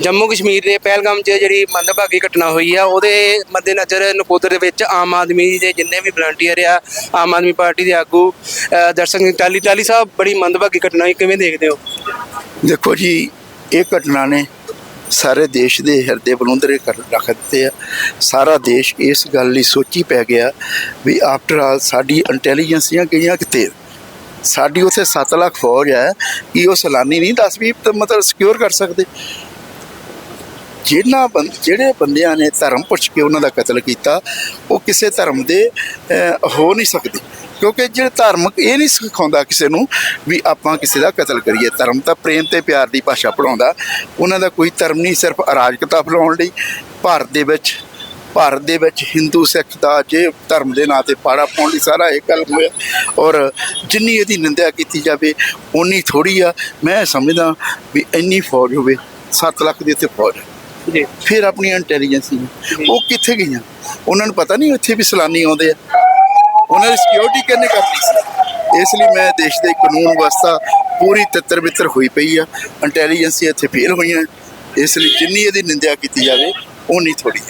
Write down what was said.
ਜੰਮੂ ਕਸ਼ਮੀਰ ਦੇ ਪਹਿਲਗਾਮ 'ਚ ਜਿਹੜੀ ਮੰਦਭਾਗੀ ਘਟਨਾ ਹੋਈ ਆ, ਉਹਦੇ ਮੱਦੇਨਜ਼ਰ ਨਕੋਦਰ ਦੇ ਵਿੱਚ ਆਮ ਆਦਮੀ ਦੇ ਜਿੰਨੇ ਵੀ ਵਲੰਟੀਅਰ ਆ, ਆਮ ਆਦਮੀ ਪਾਰਟੀ ਦੇ ਆਗੂ ਦਰਸ਼ਨ ਸਿੰਘ ਟਾਲੀ ਟਾਲੀ ਸਾਹਿਬ, ਬੜੀ ਮੰਦਭਾਗੀ ਘਟਨਾ ਹੋਈ, ਕਿਵੇਂ ਦੇਖਦੇ ਹੋ? ਦੇਖੋ ਜੀ, ਇਹ ਘਟਨਾ ਨੇ ਸਾਰੇ ਦੇਸ਼ ਦੇ ਹਿਰਦੇ ਬਲੁੰਦਰੇ ਕਰ, ਰੱਖ ਦਿੱਤੇ ਆ। ਸਾਰਾ ਦੇਸ਼ ਇਸ ਗੱਲ ਲਈ ਸੋਚੀ ਪੈ ਗਿਆ ਵੀ ਆਫਟਰ ਆਲ ਸਾਡੀ ਇੰਟੈਲੀਜੈਂਸੀਆਂ ਗਈਆਂ ਕਿਤੇ ਸਾਡੀ ਉਥੇ 7 ਲੱਖ ਫੌਜ ਹੈ, ਕਿ ਉਹ ਸਲਾਨੀ ਨਹੀਂ 10 20 ਮਤਲਬ ਸਿਕਿਉਰ ਕਰ ਸਕਦੇ? ਜਿਹਨਾਂ ਬੰਦ, ਜਿਹੜੇ ਬੰਦਿਆਂ ਨੇ ਧਰਮ ਪੁੱਛ ਕੇ ਉਹਨਾਂ ਦਾ ਕਤਲ ਕੀਤਾ, ਉਹ ਕਿਸੇ ਧਰਮ ਦੇ ਹੋ ਨਹੀਂ ਸਕਦੇ। ਕਿਉਂਕਿ ਜਿਹੜੇ ਧਾਰਮਿਕ ਇਹ ਨਹੀਂ ਸਿਖਾਉਂਦਾ ਕਿਸੇ ਨੂੰ ਵੀ ਆਪਾਂ ਕਿਸੇ ਦਾ ਕਤਲ ਕਰੀਏ, ਧਰਮ ਤਾਂ ਪ੍ਰੇਮ ਤੇ ਪਿਆਰ ਦੀ ਭਾਸ਼ਾ ਪੜਾਉਂਦਾ ਉਹਨਾਂ ਦਾ ਕੋਈ ਧਰਮ ਨਹੀਂ, ਸਿਰਫ ਅਰਾਜਕਤਾ ਫੈਲਾਉਣ ਲਈ। ਭਾਰਤ ਦੇ ਵਿੱਚ, ਭਾਰਤ ਦੇ ਵਿੱਚ ਹਿੰਦੂ, ਸਿੱਖ ਦਾ ਜੇ ਧਰਮ ਦੇ ਨਾਂ ਤੇ ਪਾੜਾ ਪਾਉਣ ਲਈ ਸਾਰਾ ਇਹ ਗੱਲ ਹੋਇਆ। ਔਰ ਜਿੰਨੀ ਇਹਦੀ ਨਿੰਦਿਆ ਕੀਤੀ ਜਾਵੇ ਉਨੀ ਥੋੜੀ ਆ। ਮੈਂ ਸਮਝਦਾ ਵੀ ਇੰਨੀ ਫੌਜ ਹੋਵੇ 7 ਲੱਖ ਦੀ ਇੱਥੇ ਫੌਜ ਹੈ। ਫਿਰ ਆਪਣੀ ਇੰਟੈਲੀਜੈਂਸ ਉਹ ਕਿੱਥੇ ਗਈਆਂ? ਉਹਨਾਂ ਨੂੰ ਪਤਾ ਨਹੀਂ ਇੱਥੇ ਵੀ ਸਲਾਨੀ ਆਉਂਦੇ ਆ। ਉਹਨਾਂ ਦੀ ਸਿਕਿਉਰਿਟੀ ਕਿੰਨੇ ਕਰਨੀ ਸੀ? ਇਸ ਲਈ ਮੈਂ ਦੇਸ਼ ਦੇ ਕਾਨੂੰਨ ਵਿਵਸਥਾ ਪੂਰੀ ਤਿੱਤਰ ਬਿੱਤਰ ਹੋਈ ਪਈ ਆ। ਇੰਟੈਲੀਜੈਂਸ ਇੱਥੇ ਫੇਲ ਹੋਈਆਂ। ਇਸ ਲਈ ਜਿੰਨੀ ਇਹਦੀ ਨਿੰਦਿਆ ਕੀਤੀ ਜਾਵੇ ਉਹ ਨਹੀਂ ਥੋੜੀ